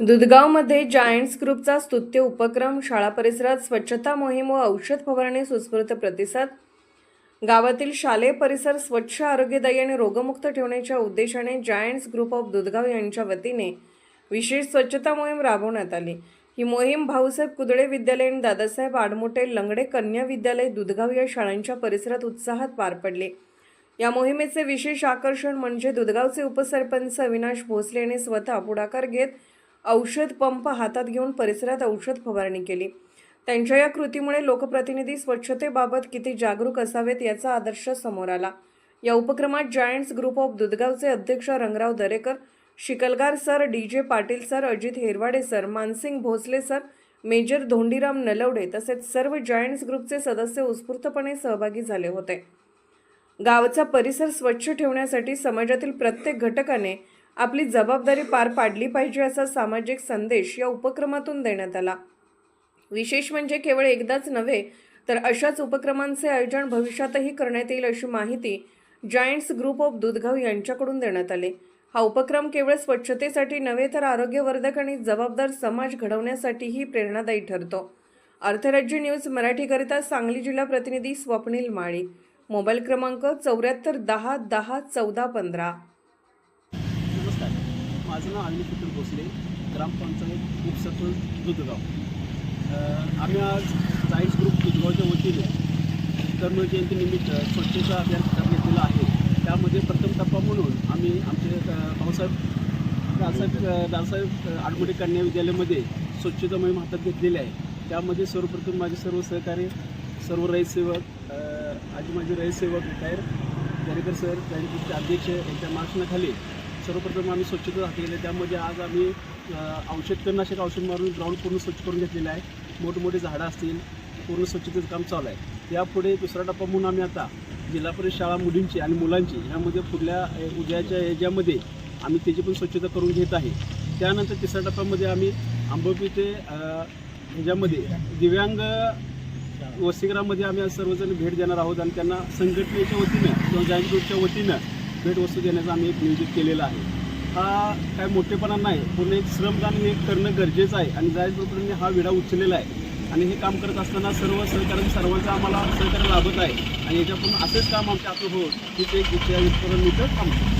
दुधगावमध्ये giants ग्रुपचा स्तुत्य उपक्रम शाळा परिसरात स्वच्छता मोहीम व औषध फवारणी सुस्फूर्त प्रतिसाद. गावातील शालेय परिसर स्वच्छ आरोग्यदायी आणि रोगमुक्त ठेवण्याच्या उद्देशाने जायंट्स ग्रुप ऑफ दुधगाव यांच्या वतीने विशेष स्वच्छता मोहीम राबवण्यात आली. ही मोहीम भाऊसाहेब कुदळे विद्यालय आणि दादासाहेब आडमोटे लंगडे कन्या विद्यालय दुधगाव या शाळांच्या परिसरात उत्साहात पार पडले. या मोहिमेचे विशेष आकर्षण म्हणजे दुधगावचे उपसरपंच अविनाश भोसले यांनी स्वतः पुढाकार घेत औषध पंप हातात घेऊन परिसरात औषध फवारणी केली. त्यांच्या या कृतीमुळे लोकप्रतिनिधी स्वच्छतेबाबत किती जागरूक असावेत याचा आदर्श समोर आला. या उपक्रमात जायंट्स ग्रुप ऑफ दुधगावचे अध्यक्ष Rangrao Darekar Shikalgar sir D J Patil sir Ajit Herwade sir Mansingh Bhosale sir major Dhondiram Nalawade तसेच सर्व जायंट्स ग्रुपचे सदस्य उत्स्फूर्तपणे सहभागी झाले होते. गावचा परिसर स्वच्छ ठेवण्यासाठी समाजातील प्रत्येक घटकाने आपली जबाबदारी पार पाडली पाहिजे असा सामाजिक संदेश या उपक्रमातून देण्यात आला. विशेष म्हणजे केवळ एकदाच नव्हे तर अशाच उपक्रमांचे आयोजन भविष्यातही करण्यात येईल अशी माहिती जायंट्स ग्रुप ऑफ दुधगाव यांच्याकडून देण्यात आले. हा उपक्रम केवळ स्वच्छतेसाठी नव्हे तर आरोग्यवर्धक आणि जबाबदार समाज घडवण्यासाठीही प्रेरणादायी ठरतो. अर्थराज्य न्यूज मराठीकरिता सांगली जिल्हा प्रतिनिधी स्वप्नील माळी. मोबाईल क्रमांक चौऱ्याहत्तर दहा दहा चौदा पंधरा. माझं नाव अनिल पितूर भोसले ग्रामपंचायत उपसरपंच दुधगाव. आम्ही आज सायन्स ग्रुप दुधगावच्या वतीने कर्मजयंतीनिमित्त स्वच्छता अभियान करण्यात आलं आहे. त्यामध्ये प्रथम टप्पा म्हणून आम्ही आमचे भाऊसाहेब दादासाहेब अ, दादासाहेब आडमोडे कन्या विद्यालयामध्ये स्वच्छता मोहीम हातात घेतलेली आहे. त्यामध्ये सर्वप्रथम माझे सर्व सहकारी सर्व रहितसेवक आजी माझे रहितसेवक रिटायर दरेकर सर त्यांचे अध्यक्ष यांच्या मार्शनाखाली सर्वप्रथम आम्ही स्वच्छता हाती त्यामध्ये आज आम्ही औषध तणनाशक औषध मारून ग्राउंड पूर्ण स्वच्छ करून घेतलेलं आहे. मोठमोठी झाडं असतील पूर्ण स्वच्छतेचं काम चालू आहे. यापुढे दुसरा टप्पा म्हणून आम्ही आता जिल्हा परिषद शाळा मुलींची आणि मुलांची ह्यामध्ये पुढल्या उद्याच्या याच्यामध्ये आम्ही त्याची पण स्वच्छता करून घेत आहे. त्यानंतर तिसऱ्या टप्प्यामध्ये आम्ही आंबोपी ते ह्याच्यामध्ये दिव्यांग वसतिगृहामध्ये आम्ही आज सर्वजण भेट देणार आहोत आणि त्यांना संघटनेच्या वतीनं किंवा जाईन ग्रुपच्या वतीनं भेटवस्तू देण्याचं आम्ही एक नियोजित केलेलं आहे. हा काय मोठेपणा नाही पूर्ण एक श्रमदान हे करणं गरजेचं आहे आणि जायज ग्रुपने हा विडा उचललेला आहे. आणि हे काम करत असताना सर्व सहकार्य सर्वांचं आम्हाला सहकार्य लाभत आहे आणि याच्यातून असेच काम आमच्या हातून होत की एक इच्छा इथपर्यंत थांबतो.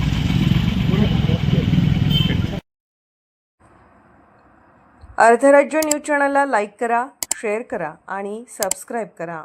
अर्थराज्य न्यूज चॅनलला लाईक करा शेअर करा आणि सबस्क्राईब करा.